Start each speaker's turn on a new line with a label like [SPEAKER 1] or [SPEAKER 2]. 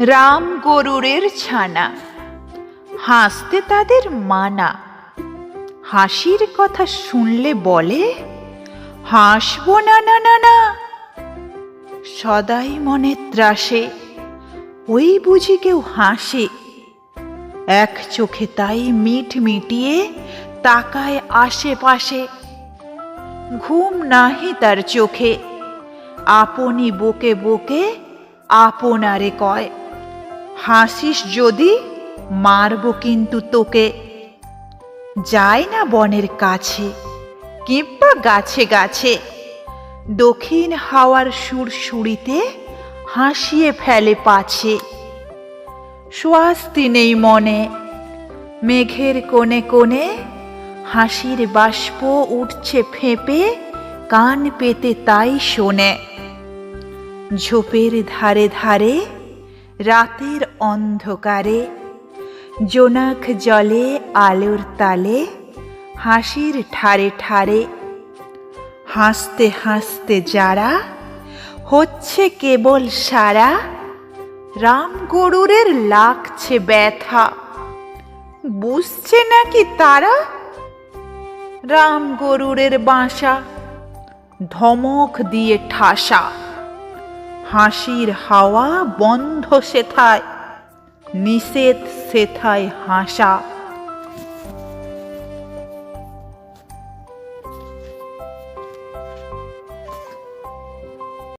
[SPEAKER 1] রাম গরুরের ছানা। হাসতে তাদের মানা। হাসির কথা শুনলে বলে, হাসবো না না না না। সদাই মনে ত্রাসে, ওই বুঝি কেউ হাসে। এক চোখে তাই মিট মিটিয়ে তাকায় আশেপাশে। ঘুম নাহি তার চোখে, আপনি বকে বকে আপনারে কয়। হাসিস যদি, মারব কিন্তু তোকে। যায় না বনের কাছে, কিংবা গাছে গাছে। দক্ষিণ হাওয়ার সুরসুরিতে হাসিয়ে ফেলে পাছে। স্বাস্তি নেই মনে, মেঘের কোণে কোণে হাসির বাষ্প উঠছে ফেঁপে, কান পেতে তাই শোনে। ঝোপের ধারে ধারে রাতের অন্ধকারে, জোনাক জলে, আলোর তালে, হাসির ঠারে ঠারে। হাসতে হাসতে যারা, হচ্ছে কেবল সারা। রাম গরুরের লাগছে ব্যথা। বুঝছে নাকি তারা? রাম গরুরের বাসা ধমক দিয়ে ঠাসা। হাসির হাওয়া বন্ধ সেথায় নিষেধ সেথায় হাসা।